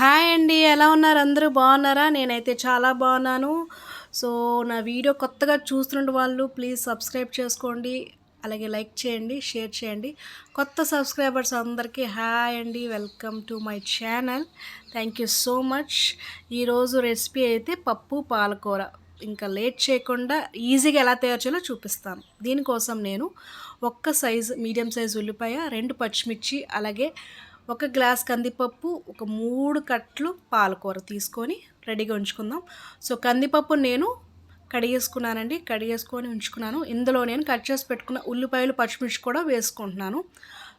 Hi అండి ఎలా ఉన్నారు? అందరూ బాగున్నారా? నేనైతే చాలా బాగున్నాను. సో నా వీడియో కొత్తగా చూస్తున్న వాళ్ళు ప్లీజ్ సబ్స్క్రైబ్ చేసుకోండి. అలాగే లైక్ చేయండి షేర్ చేయండి. కొత్త సబ్స్క్రైబర్స్ అందరికీ హాయ్ అండి welcome to my channel. Thank you so much. ఈరోజు రెసిపీ అయితే పప్పు పాలకూర. ఇంకా లేట్ చేయకుండా ఈజీగా ఎలా తయారు చేయాలో చూపిస్తాను. దీనికోసం నేను ఒక్క సైజు మీడియం సైజ్ ఉల్లిపాయ రెండు పచ్చిమిర్చి అలాగే ఒక గ్లాస్ కందిపప్పు ఒక మూడు కట్లు పాలకూర తీసుకొని రెడీగా ఉంచుకుందాం. సో కందిపప్పు నేను కడిగేసుకున్నానండి. కడిగేసుకొని ఉంచుకున్నాను. ఇందులో నేను కట్ చేసి పెట్టుకున్న ఉల్లిపాయలు పచ్చిమిర్చి కూడా వేసుకుంటున్నాను.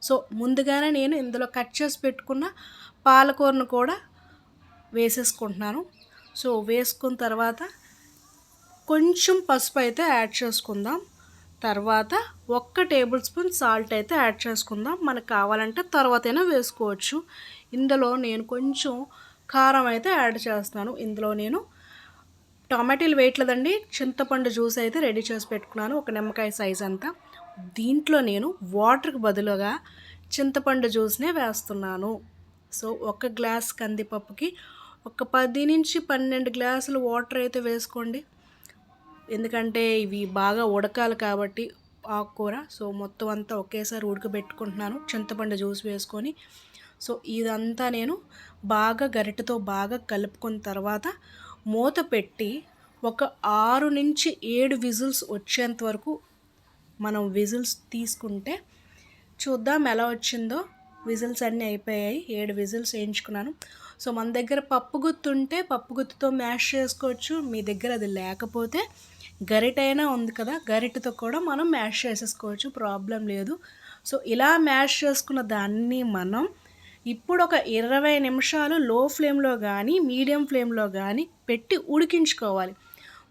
సో ముందుగానే నేను ఇందులో కట్ చేసి పెట్టుకున్న పాలకూరను కూడా వేసేసుకుంటున్నాను. సో వేసుకున్న తర్వాత కొంచెం పసుపు అయితే యాడ్ చేసుకుందాం. తర్వాత ఒక్క టేబుల్ స్పూన్ సాల్ట్ అయితే యాడ్ చేసుకుందాం. మనకు కావాలంటే తర్వాతైనా వేసుకోవచ్చు. ఇందులో నేను కొంచెం కారం అయితే యాడ్ చేస్తాను. ఇందులో నేను టమాటీలు వేయట్లేదండి. చింతపండు జ్యూస్ అయితే రెడీ చేసి పెట్టుకున్నాను. ఒక నిమ్మకాయ సైజ్ అంతా. దీంట్లో నేను వాటర్కి బదులుగా చింతపండు జ్యూస్నే వేస్తున్నాను. సో ఒక గ్లాస్ కందిపప్పుకి ఒక పది నుంచి పన్నెండు గ్లాసులు వాటర్ అయితే వేసుకోండి. ఎందుకంటే ఇవి బాగా ఉడకాలి కాబట్టి ఆకుకూర. సో మొత్తం అంతా ఒకేసారి ఉడకబెట్టుకుంటున్నాను. చింతపండు జ్యూస్ వేసుకొని. సో ఇదంతా నేను బాగా గరిటతో బాగా కలుపుకున్న తర్వాత మూత పెట్టి ఒక ఆరు నుంచి ఏడు విజిల్స్ వచ్చేంత వరకు మనం విజిల్స్ తీసుకుంటే చూద్దాం ఎలా వచ్చిందో. విజిల్స్ అన్నీ అయిపోయాయి. ఏడు విజిల్స్ వేయించుకున్నాను. సో మన దగ్గర పప్పు గుత్తు ఉంటే పప్పు గుత్తుతో మ్యాష్ చేసుకోవచ్చు. మీ దగ్గర అది లేకపోతే గరిటైనా ఉంది కదా గరిటతో కూడా మనం మ్యాష్ చేసేసుకోవచ్చు ప్రాబ్లం లేదు. సో ఇలా మ్యాష్ చేసుకున్న దాన్ని మనం ఇప్పుడు ఒక ఇరవై నిమిషాలు లో ఫ్లేమ్లో కానీ మీడియం ఫ్లేమ్లో కానీ పెట్టి ఉడికించుకోవాలి.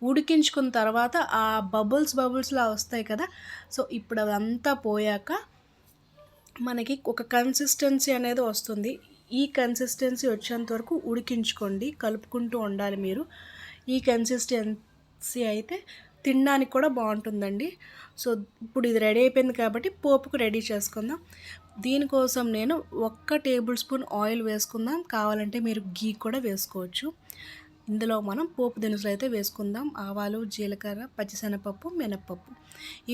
ఉడికించుకున్న తర్వాత ఆ బబుల్స్ బబుల్స్లా వస్తాయి కదా సో ఇప్పుడు అదంతా పోయాక మనకి ఒక కన్సిస్టెన్సీ అనేది వస్తుంది. ఈ కన్సిస్టెన్సీ వచ్చేంత వరకు ఉడికించుకోండి కలుపుకుంటూ ఉండాలి మీరు. ఈ మిక్సీ అయితే తినడానికి కూడా బాగుంటుందండి. సో ఇప్పుడు ఇది రెడీ అయిపోయింది కాబట్టి పోపుకు రెడీ చేసుకుందాం. దీనికోసం నేను ఒక్క టేబుల్ స్పూన్ ఆయిల్ వేసుకుందాం. కావాలంటే మీరు గీ కూడా వేసుకోవచ్చు. ఇందులో మనం పోపు దినుసులు అయితే వేసుకుందాం. ఆవాలు జీలకర్ర పచ్చిశనగపప్పు మినప్పప్పు.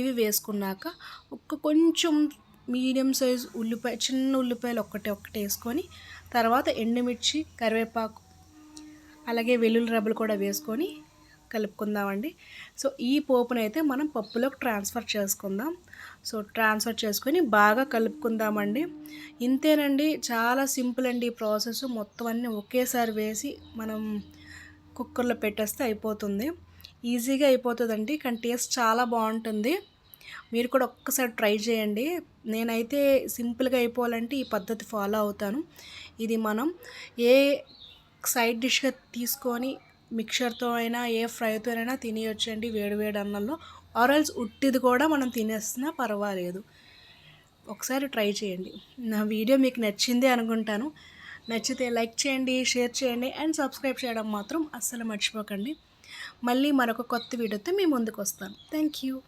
ఇవి వేసుకున్నాక ఒక్క కొంచెం మీడియం సైజ్ ఉల్లిపాయ చిన్న ఉల్లిపాయలు ఒక్కటే ఒక్కటి వేసుకొని తర్వాత ఎండుమిర్చి కరివేపాకు అలాగే వెల్లుల్లి రబ్బలు కూడా వేసుకొని కలుపుకుందామండి. సో ఈ పోపునైతే మనం పప్పులోకి ట్రాన్స్ఫర్ చేసుకుందాం. సో ట్రాన్స్ఫర్ చేసుకొని బాగా కలుపుకుందామండి. ఇంతేనండి చాలా సింపుల్ అండి ఈ ప్రాసెస్. మొత్తం అన్నీ ఒకేసారి వేసి మనం కుక్కర్లో పెట్టేస్తే అయిపోతుంది. ఈజీగా అయిపోతుందండి కానీ టేస్ట్ చాలా బాగుంటుంది. మీరు కూడా ఒక్కసారి ట్రై చేయండి. నేనైతే సింపుల్గా అయిపోవాలంటే ఈ పద్ధతి ఫాలో అవుతాను. ఇది మనం ఏ సైడ్ డిష్గా తీసుకొని మిక్చర్తో అయినా ఏ ఫ్రైతో అయినా తినేయొచ్చండి వేడి వేడి అన్నంలో. ఆరల్స్ ఉట్టిది కూడా మనం తినేస్తున్నా పర్వాలేదు. ఒకసారి ట్రై చేయండి. నా వీడియో మీకు నచ్చింది అనుకుంటాను. నచ్చితే లైక్ చేయండి షేర్ చేయండి అండ్ సబ్స్క్రైబ్ చేయడం మాత్రం అస్సలు మర్చిపోకండి. మళ్ళీ మరొక కొత్త వీడియోతో మీ ముందుకు వస్తాను. Thank you